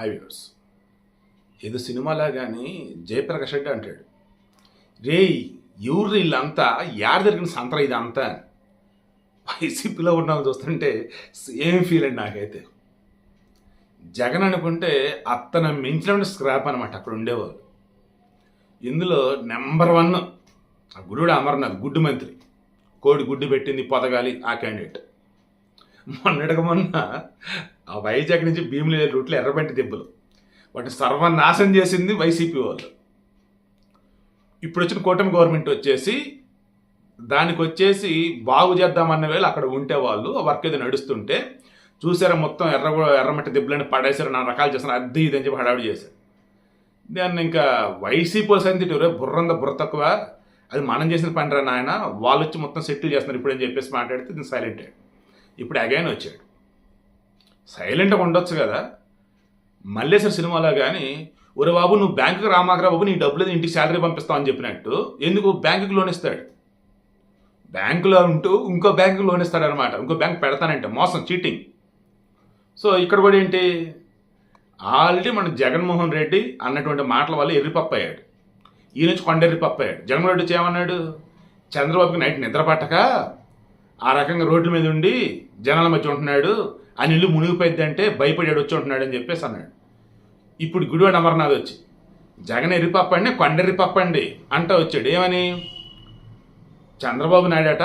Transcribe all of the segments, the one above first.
Hi viewers ఏదో సినిమాలా కానీ జయప్రకాష్ రెడ్డి అంటాడు. రే ఎవరు వీళ్ళంతా? యాడ జరిగిన సంతర ఇదంతా? వైసీపీలో ఉన్న చూస్తుంటే సేమ్ ఫీల్ అండి నాకైతే. జగన్ అనుకుంటే అత్తన మించిన స్క్రాప్ అనమాట అక్కడ ఉండేవాళ్ళు. ఇందులో నెంబర్ వన్ ఆ గురుడు అమర్నాథ్ గుడ్డు మంత్రి. కోడి గుడ్డు పెట్టింది పొదగాలి ఆ క్యాండిడేట్. మొన్నటికి మొన్న ఆ వైజాగ్ నుంచి భీమిలి రూట్లో ఎర్రబంటి దెబ్బలు. వాటిని సర్వనాశనం చేసింది వైసీపీ వాళ్ళు. ఇప్పుడు వచ్చిన కూటమి గవర్నమెంట్ వచ్చేసి దానికి వచ్చేసి బాగు చేద్దామన్న వేళ అక్కడ ఉంటే వాళ్ళు ఆ వర్క్ ఏదో నడుస్తుంటే చూసారా మొత్తం ఎర్ర ఎర్రమట్టి దెబ్బలని పడేశారు నా రకాలు చేసిన అద్దె ఇది చెప్పి హడావిడి చేశారు. దాన్ని ఇంకా వైసీపీ సంతి బుర్రంద బుర్ర తక్కువ. అది మనం చేసిన పని రా నాయన? వాళ్ళు వచ్చి మొత్తం సెటిల్ చేస్తున్నారు ఇప్పుడు అని చెప్పేసి మాట్లాడితే దీన్ని సైలెంట్ అయ్యాడు ఇప్పుడు అగైన్ వచ్చాడు. సైలెంట్గా ఉండొచ్చు కదా. మల్లేశ్వర సినిమాలో కానీ ఒరే బాబు నువ్వు బ్యాంకుకి రామాకరా బాబు నీ డబ్బులు ఇంటికి శాలరీ పంపిస్తావు అని చెప్పినట్టు ఎందుకు బ్యాంకుకి లోన్ ఇస్తాడు? బ్యాంకులో ఉంటూ ఇంకో బ్యాంకుకి లోన్ ఇస్తాడు అనమాట ఇంకో బ్యాంక్ పెడతానంటే మోసం చీటింగ్ సో ఇక్కడ కూడా ఏంటి? ఆల్రెడీ మన జగన్మోహన్ రెడ్డి అన్నటువంటి మాటల వల్ల ఎర్రిపప్పు అయ్యాడు. ఈ నుంచి కొండెర్రిపప్పు అయ్యాడు. జగన్మోహన్ రెడ్డి వచ్చి ఏమన్నాడు? చంద్రబాబుకి నైట్ నిద్ర పట్టక ఆ రకంగా రోడ్ల మీద ఉండి జనాల మధ్య ఉంటున్నాడు. ఆ ఇల్లు మునిగిపోయిందంటే భయపడాడు వచ్చి ఉంటున్నాడు అని చెప్పేసి అన్నాడు. ఇప్పుడు గుడివాడ అమర్నాథ్ వచ్చి జగన్ ఎర్రిపప్పండి కొండెర్రిపప్పండి అంట వచ్చాడు. ఏమని? చంద్రబాబు నాయుడట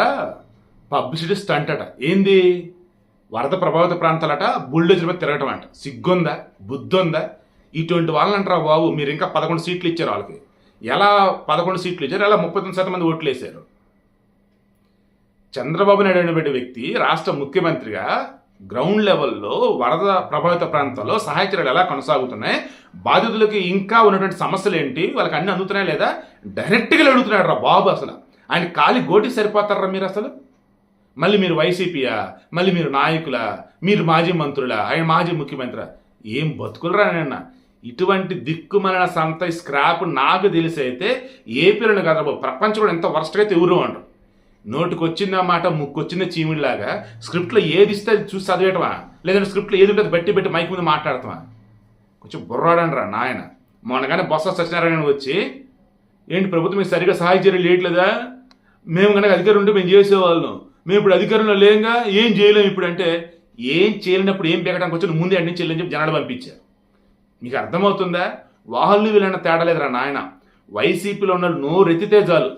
పబ్లిసిటీ స్టంట్ అట. ఏంది? వరద ప్రభావిత ప్రాంతాలట బుల్డోజర్ మీద తిరగటం అంట. సిగ్గుందా? బుద్ధుందా? ఇటువంటి వాళ్ళని అంటారా బాబు? మీరు ఇంకా పదకొండు సీట్లు ఇచ్చారు వాళ్ళకి. ఎలా పదకొండు సీట్లు ఇచ్చారు? ఎలా ముప్పై తొమ్మిది శాతం మంది ఓట్లు వేశారు చంద్రబాబు నాయుడు అనేటువంటి వ్యక్తి రాష్ట్ర ముఖ్యమంత్రిగా గ్రౌండ్ లెవెల్లో వరద ప్రభావిత ప్రాంతాల్లో సహాయ చర్యలు ఎలా కొనసాగుతున్నాయి? బాధితులకి ఇంకా ఉన్నటువంటి సమస్యలు ఏంటి? వాళ్ళకి అన్ని అందుతున్నాయా లేదా? డైరెక్ట్గా అడుగుతున్నాడు రా బాబు అసలు. ఆయన కాలి గోటి సరిపోతారా మీరు అసలు? మళ్ళీ మీరు వైసీపీయా? మళ్ళీ మీరు నాయకులా? మీరు మాజీ మంత్రులా? ఆయన మాజీ ముఖ్యమంత్రి? ఏం బతుకులరా నిన్న ఇటువంటి దిక్కుమలిన సంత స్క్రాప్ నాకు తెలిసి అయితే ఏపీలను కదా బాబు. ప్రపంచం కూడా ఎంత వరస్ట్గా అయితే ఎవరు అంటారు నోటికొచ్చిన మాట ముక్కొచ్చిందా చీమిడిలాగా స్క్రిప్ట్లో ఏది ఇస్తే అది చూసి చదివేటవా లేదంటే స్క్రిప్ట్లో ఏది ఉంటుంది బట్టి పెట్టి మైక్ ముందు మాట్లాడతామా కొంచెం బుర్రాడండి రా నాయన. మొన్నగానే బొత్స సత్యనారాయణ వచ్చి ఏంటి ప్రభుత్వం మీకు సరిగా సహాయ చర్యలు చేయట్లేదా మేము కనుక అధికారం ఉంటే మేము చేసేవాళ్ళం. మేము ఇప్పుడు అధికారంలో లేంగా ఏం చేయలేము ఇప్పుడు అంటే ఏం చేయలేనప్పుడు ఏం పెరగడానికి వచ్చి ముందే అన్ని చేయలేని చెప్పి జనాలు పంపించారు. మీకు అర్థమవుతుందా? వాళ్ళు వీళ్ళన్న తేడా లేదురా నాయన. వైసీపీలో ఉన్న వాళ్ళు నోరెత్తితే చాలు.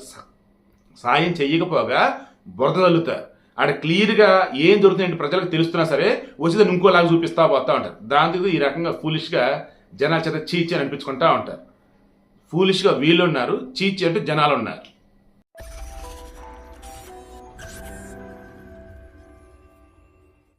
సాయం చెయ్యకపోగా బురద తల్లుతారు ఆడ క్లియర్గా ఏం దొరుకుతుందంటే ప్రజలకు తెలుస్తున్నా సరే వచ్చేదాన్ని ఇంకోలాగా చూపిస్తా పోతా ఉంటారు. దాంతో ఈ రకంగా ఫూలిష్గా జనాల చేత చీచి అని అనిపించుకుంటా ఉంటారు. ఫూలిష్గా వీళ్ళు ఉన్నారు చీచి అంటే జనాలు ఉన్నారు.